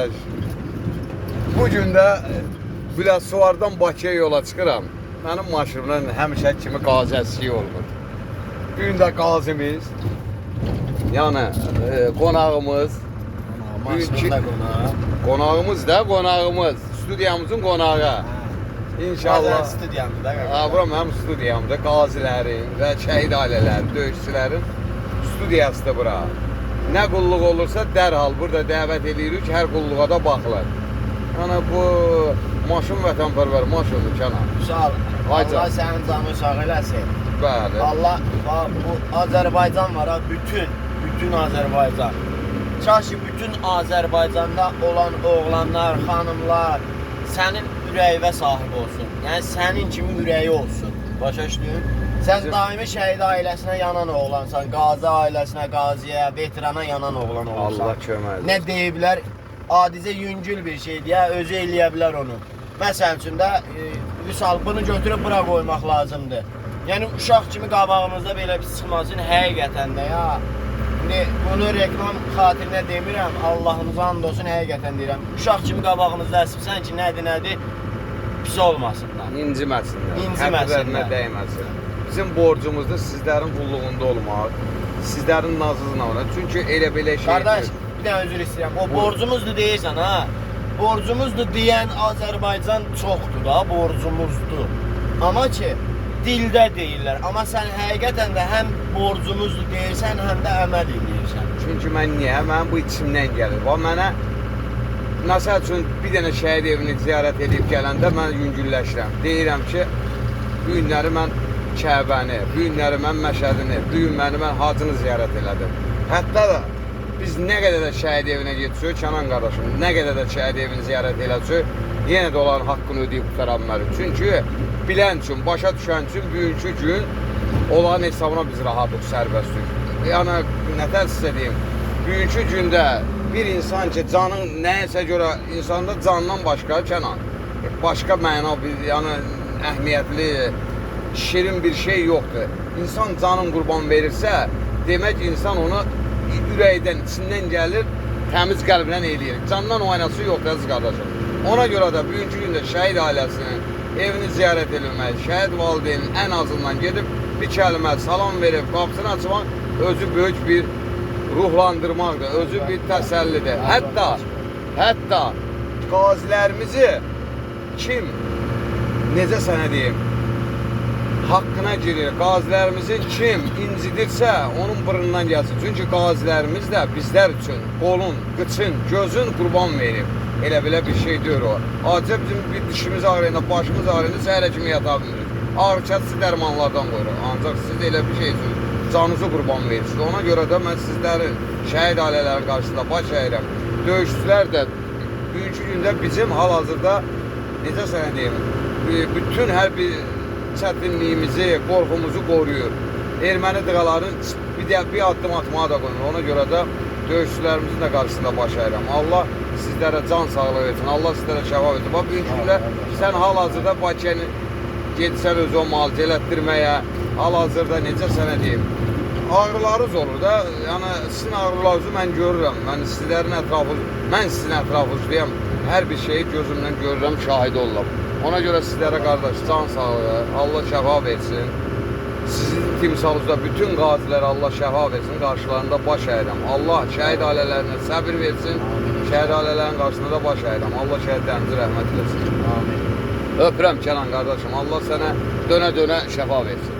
qardaş. Bu gün də Biləsuvardan Bakıya yola çıxıram. Mənim maşınımla həmişə kimi qazi əskiyi olmur. Bu gün də qazimiz, yəni e, qonağımız, qona. qonağımız da qonağımız, studiyamızın qonağı. İnşallah. Allah studiyamda da Ha, bura mənim studiyamdır. Qazilərin və şəhid ailələri, döyüşçülərin studiyasıdır bura. Nə qulluq olursa dərhal burada dəvət edirik, hər qulluğa da baxılır. Yəni bu maşın vətənpərvər maşındır kənar. Sağ ol. Allah sənin canını sağ eləsin. Bəli. Allah bax, bu Azərbaycan var ha, bütün, bütün Azərbaycan. Kaş bütün Azərbaycanda olan oğlanlar, xanımlar sənin ürəyinə sahib olsun. Yəni sənin kimi ürəyi olsun. Başa düşdün? Sən Bizim- daimi şəhid ailəsinə yanan oğlansan, qazi ailəsinə, qaziyə, veterana yanan oğlan olursan. Allah kömək Nə deyiblər? Adicə yüngül bir şeydir ya, özü eləyə bilər onu. Məsəl üçün də e, Vüsal bunu götürüb bura qoymaq lazımdır. Yəni uşaq kimi qabağımızda belə bir çıxmasın həqiqətən də ya. İndi bunu reklam xatirinə demirəm, Allahımıza and olsun həqiqətən deyirəm. Uşaq kimi qabağımızda əsibsən ki, nədir, nədir? Pis olmasınlar. İnciməsinlər. İnciməsinlər. Həqlərinə dəyməsin. Bizim borcumuzdur sizlərin qulluğunda olmaq, sizlərin nazınızla. Çünki elə belə şey Qardaş, bir dənə üzr istəyirəm. O borcumuzdur deyirsən ha. Borcumuzdur deyən Azərbaycan çoxdur da, borcumuzdur. Amma ki dildə deyirlər. Amma sən həqiqətən də həm borcumuzdur deyirsən, həm də əməl edirsən. Çünki mən niyə? Mənim bu içimdən gəlir. Və mənə məsəl üçün bir dənə şəhid evini ziyarət edib gələndə mən yüngülləşirəm. Deyirəm ki, bu günləri mən Kəbəni, bu günləri mən Məşədini, bu günləri mən Hacını ziyarət elədim. Hətta da biz nə qədər də şəhid evinə getsək, Kənan qardaşım, nə qədər də şəhid evini ziyarət eləsək, yenə də onların haqqını ödəyib qutara bilmərik. Çünki bilən üçün, başa düşən üçün bugünkü gün onların hesabına biz rahatıq, sərbəstlik. Yəni nətər sizə deyim, bugünkü gündə bir insan ki, canın nəyəsə görə insanda candan başqa kənan, başqa məna yəni əhəmiyyətli, şirin bir şey yoxdur. İnsan canın qurban verirsə, demək insan onu ürəkdən, içindən gəlir, təmiz qəlblə eləyir. Candan oynası yoxdur əziz qardaşım. Ona görə də bugünkü gündə şəhid ailəsinin evini ziyarət edilmək, şəhid valideynin ən azından gedib bir kəlmə salam verib qapısını açmaq özü böyük bir ruhlandırmaqdır, özü bir təsəllidir. Hətta hətta qazilərimizi kim necə sənə deyim, haqqına girir. Qazilərimizin kim incidirsə, onun bırnından gəlsin. Çünki qazilərimiz də bizlər üçün qolun, qıçın, gözün qurban verib. Elə belə bir şey deyir o. Acə bizim bir dişimiz ağrıyanda, başımız ağrıyanda səhərə kimi yata bilirik. Ağrı kəsici dərmanlardan qoyuruq. Ancaq siz elə bir şey üçün canınızı qurban verirsiniz. Ona görə də mən sizlərin şəhid ailələrin qarşısında baş əyirəm. Döyüşçülər də bugünkü gündə bizim hal-hazırda necə sənə deyim, b- bütün hər bir çətinliyimizi, qorxumuzu qoruyur. Erməni dığaların bir də bir addım atmağa da qoymur. Ona görə də döyüşçülərimizin də qarşısında baş əyirəm. Allah sizlərə can sağlığı versin. Allah sizlərə şəfa versin. Bax bugünkü gündə sən hal-hazırda Bakıya getsən özü o müalicə elətdirməyə, hal-hazırda necə sənə deyim, ağrılarınız olur da, yəni sizin ağrılarınızı mən görürəm. Mən sizlərin ətrafınız, mən sizin ətrafınızdayım. Hər bir şeyi gözümlə görürəm, şahid oluram. Ona görə sizlərə qardaş can sağlığı, Allah şəfa versin. Sizin timsalınızda bütün qazilərə Allah şəfa versin, qarşılarında baş əyirəm. Allah şəhid ailələrinə səbir versin, şəhid ailələrin qarşısında da baş əyirəm. Allah şəhidlərimizi rəhmət eləsin. Amin. Öpürəm Kənan qardaşım. Allah sənə dönə-dönə şəfa versin.